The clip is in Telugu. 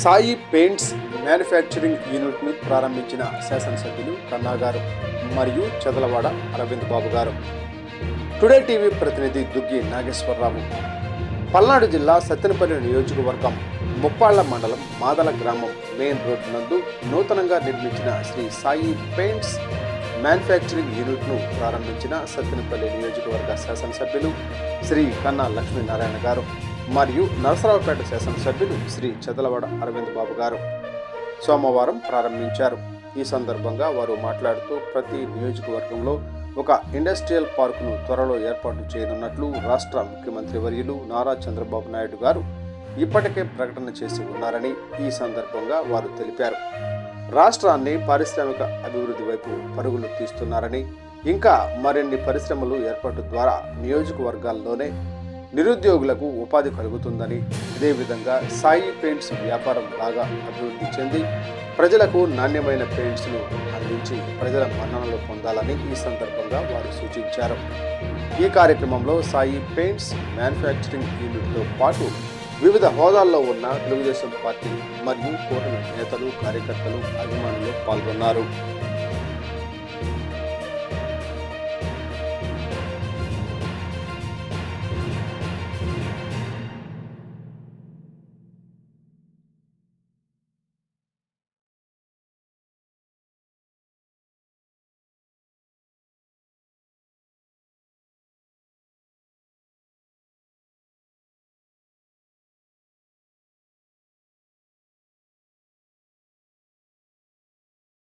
సాయి పెయింట్స్ మ్యానుఫ్యాక్చరింగ్ యూనిట్ను ప్రారంభించిన శాసనసభ్యులు కన్నా గారు మరియు చదలవాడ అరవింద్ బాబు గారు. టుడే టీవీ ప్రతినిధి దుగ్గి నాగేశ్వరరావు. పల్నాడు జిల్లా సత్తెనపల్లి నియోజకవర్గం ముప్పాళ్ళ మండలం మాదల గ్రామం మెయిన్ రోడ్ నందు నూతనంగా నిర్మించిన శ్రీ సాయి పెయింట్స్ మ్యానుఫ్యాక్చరింగ్ యూనిట్ను ప్రారంభించిన సత్తెనపల్లి నియోజకవర్గ శాసనసభ్యులు శ్రీ కన్నా లక్ష్మీనారాయణ గారు. మరియు నరసరావుపేట శాసనసభ్యులు శ్రీ చదలవాడ అరవింద్ బాబు గారు సోమవారం ప్రారంభించారు. ఈ సందర్భంగా వారు మాట్లాడుతూ ప్రతి నియోజకవర్గంలో ఒక ఇండస్ట్రియల్ పార్కును త్వరలో ఏర్పాటు చేయనున్నట్లు రాష్ట్ర ముఖ్యమంత్రి వర్యులు నారా చంద్రబాబు నాయుడు గారు ఇప్పటికే ప్రకటన చేసి ఉన్నారని ఈ సందర్భంగా వారు తెలిపారు. రాష్ట్రాన్ని పారిశ్రామిక అభివృద్ధి వైపు పరుగులు తీస్తున్నారని ఇంకా మరిన్ని పరిశ్రమలు ఏర్పాటు ద్వారా నియోజకవర్గాల్లోనే నిరుద్యోగులకు ఉపాధి కలుగుతుందని అదేవిధంగా సాయి పెయింట్స్ వ్యాపారం బాగా అభివృద్ధి చెంది ప్రజలకు నాణ్యమైన పెయింట్స్ను అందించి ప్రజల మన్ననలు పొందాలని ఈ సందర్భంగా వారు సూచించారు. ఈ కార్యక్రమంలో సాయి పెయింట్స్ మ్యానుఫ్యాక్చరింగ్ యూనిట్తో పాటు వివిధ హోదాల్లో ఉన్న తెలుగుదేశం పార్టీ మరియు కూటమి నేతలు కార్యకర్తలు అభిమానులు పాల్గొన్నారు.